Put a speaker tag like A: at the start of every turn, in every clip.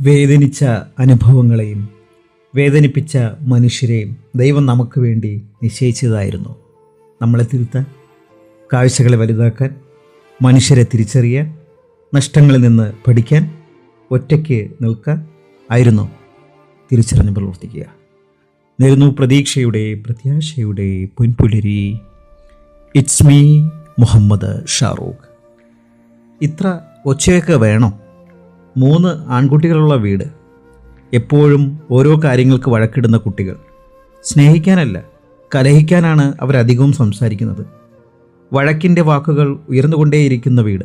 A: വേദനിച്ച അനുഭവങ്ങളെയും വേദനിപ്പിച്ച മനുഷ്യരെയും ദൈവം നമുക്ക് വേണ്ടി നിശ്ചയിച്ചതായിരുന്നു. നമ്മളെ തിരുത്താൻ കാഴ്ചകളെ വലുതാക്കാൻ മനുഷ്യരെ തിരിച്ചറിയാൻ നഷ്ടങ്ങളിൽ നിന്ന് പഠിക്കാൻ ഒറ്റയ്ക്ക് നിൽക്കാൻ ആയിരുന്നു തിരിച്ചറിഞ്ഞ് പ്രവർത്തിക്കുക. നേരുന്നു പ്രതീക്ഷയുടെ പ്രത്യാശയുടെ പൊൻപുലരി. It's me Muhammad Shahrukh. ഇത്ര ഒച്ചയൊക്കെ വേണോ? മൂന്ന് ആൺകുട്ടികളുള്ള വീട്. എപ്പോഴും ഓരോ കാര്യങ്ങൾക്ക് വഴക്കിടുന്ന കുട്ടികൾ. സ്നേഹിക്കാനല്ല കലഹിക്കാനാണ് അവരധികവും സംസാരിക്കുന്നത്. വഴക്കിന്റെ വാക്കുകൾ ഉയർന്നുകൊണ്ടേയിരിക്കുന്ന വീട്.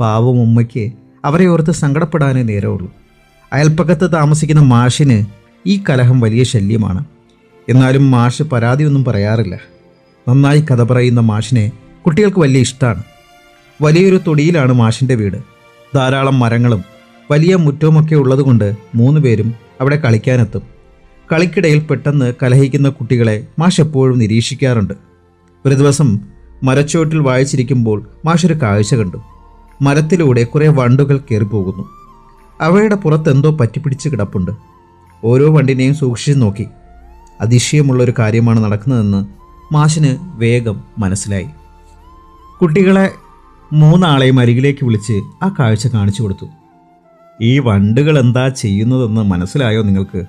A: പാവം ഉമ്മയ്ക്ക് അവരെ ഓർത്ത് സങ്കടപ്പെടാനേ നേരമുള്ളൂ. അയൽപ്പക്കത്ത് താമസിക്കുന്ന മാഷിന് ഈ കലഹം വലിയ ശല്യമാണ്. എന്നാലും മാഷ് പരാതിയൊന്നും പറയാറില്ല. നന്നായി കഥ പറയുന്ന മാഷിനെ കുട്ടികൾക്ക് വലിയ ഇഷ്ടമാണ് വലിയൊരു തൊടിയിലാണ് മാഷിന്റെ വീട്. ധാരാളം മരങ്ങളും വലിയ മുറ്റവുമൊക്കെ ഉള്ളതുകൊണ്ട് മൂന്നുപേരും അവിടെ കളിക്കാനെത്തും. കളിക്കിടയിൽ പെട്ടെന്ന് കലഹിക്കുന്ന കുട്ടികളെ മാഷ് എപ്പോഴും നിരീക്ഷിക്കാറുണ്ട്. ഒരു ദിവസം മരച്ചുവട്ടിൽ വായിച്ചിരിക്കുമ്പോൾ മാഷൊരു കാഴ്ച കണ്ടു. മരത്തിലൂടെ കുറേ വണ്ടുകൾ കയറിപ്പോകുന്നു. അവയുടെ പുറത്തെന്തോ പറ്റിപ്പിടിച്ച് കിടപ്പുണ്ട്. ഓരോ വണ്ടിനെയും സൂക്ഷിച്ച് നോക്കി. അതിശയമുള്ളൊരു കാര്യമാണ് നടക്കുന്നതെന്ന് മാഷിന് വേഗം മനസ്സിലായി. കുട്ടികളെ മൂന്നാളെയും അരികിലേക്ക് വിളിച്ച് ആ കാഴ്ച കാണിച്ചു കൊടുത്തു. ഈ വണ്ടുകൾ എന്താ ചെയ്യുന്നതെന്ന് മനസ്സിലായോ നിങ്ങൾക്ക്?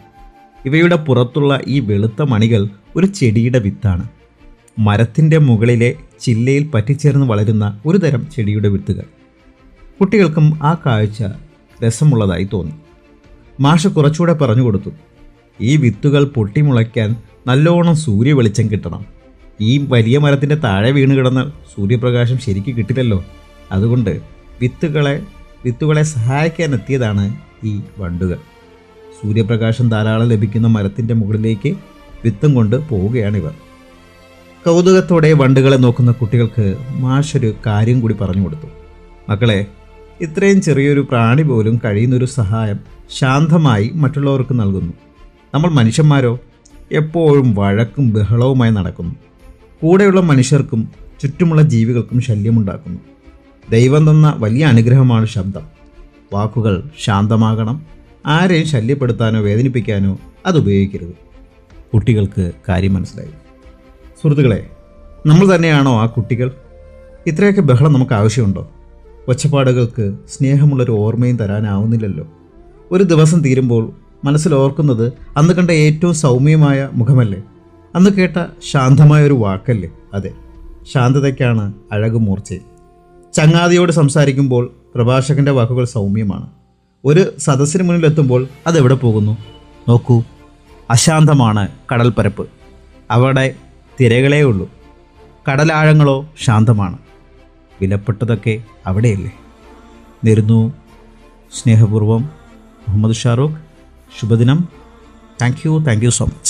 A: ഇവയുടെ പുറത്തുള്ള ഈ വെളുത്ത മണികൾ ഒരു ചെടിയുടെ വിത്താണ്. മരത്തിന്റെ മുകളിലെ ചില്ലയിൽ പറ്റിച്ചേർന്ന് വളരുന്ന ഒരു തരം ചെടിയുടെ വിത്തുകൾ. കുട്ടികൾക്കും ആ കാഴ്ച രസമുള്ളതായി തോന്നി. മാഷ് കുറച്ചുകൂടെ പറഞ്ഞു കൊടുത്തു ഈ വിത്തുകൾ പൊട്ടിമുളയ്ക്കാൻ നല്ലോണം സൂര്യ വെളിച്ചം കിട്ടണം. ഈ വലിയ മരത്തിന്റെ താഴെ വീണ് കിടന്ന സൂര്യപ്രകാശം ശരിക്ക് കിട്ടില്ലല്ലോ. അതുകൊണ്ട് വിത്തുകളെ വിത്തുകളെ സഹായിക്കാൻ എത്തിയതാണ് ഈ വണ്ടുകൾ. സൂര്യപ്രകാശം ധാരാളം ലഭിക്കുന്ന മരത്തിന്റെ മുകളിലേക്ക് വിത്തും കൊണ്ട് പോവുകയാണിവർ. കൗതുകത്തോടെ വണ്ടുകളെ നോക്കുന്ന കുട്ടികൾക്ക് മാഷൊരു കാര്യം കൂടി പറഞ്ഞു കൊടുത്തു. മക്കളെ ഇത്രയും ചെറിയൊരു പ്രാണി പോലും കഴിയുന്നൊരു സഹായം ശാന്തമായി മറ്റുള്ളവർക്ക് നൽകുന്നു. നമ്മൾ മനുഷ്യന്മാരോ എപ്പോഴും വഴക്കും ബഹളവുമായി നടക്കുന്നു. കൂടെയുള്ള മനുഷ്യർക്കും ചുറ്റുമുള്ള ജീവികൾക്കും ശല്യമുണ്ടാക്കുന്നു. ദൈവം തന്ന വലിയ അനുഗ്രഹമാണ് ശബ്ദം. വാക്കുകൾ ശാന്തമാകണം. ആരെയും ശല്യപ്പെടുത്താനോ വേദനിപ്പിക്കാനോ അത് ഉപയോഗിക്കരുത്. കുട്ടികൾക്ക് കാര്യം മനസ്സിലായി. സുഹൃത്തുക്കളെ നമ്മൾ തന്നെയാണോ ആ കുട്ടികൾ? ഇത്രയൊക്കെ ബഹളം നമുക്ക് ആവശ്യമുണ്ടോ? ഒച്ചപ്പാടുകൾക്ക് സ്നേഹമുള്ളൊരു ഓർമ്മയും തരാനാവുന്നില്ലല്ലോ. ഒരു ദിവസം തീരുമ്പോൾ മനസ്സിൽ ഓർക്കുന്നത് അന്ന് കണ്ട ഏറ്റവും സൗമ്യമായ മുഖമല്ലേ? അന്ന് കേട്ട ശാന്തമായ ഒരു വാക്കല്ലേ അതെ? ശാന്തതയ്ക്കാണ് അഴകുമൂർച്ചയിൽ മൂർച്ചയും ചങ്ങാതിയോട് സംസാരിക്കുമ്പോൾ പ്രഭാഷകന്റെ വാക്കുകൾ സൗമ്യമാണ്. ഒരു സദസ്സിന് മുന്നിലെത്തുമ്പോൾ അതെവിടെ പോകുന്നു? നോക്കൂ അശാന്തമാണ് കടൽപ്പരപ്പ്. അവിടെ തിരകളേ ഉള്ളൂ. കടലാഴങ്ങളോ ശാന്തമാണ്. വിലപ്പെട്ടതൊക്കെ അവിടെയല്ലേ? നേരുന്നു സ്നേഹപൂർവം മുഹമ്മദ് ഷാറൂഖ് ശുഭദിനം. Thank you thank you so much.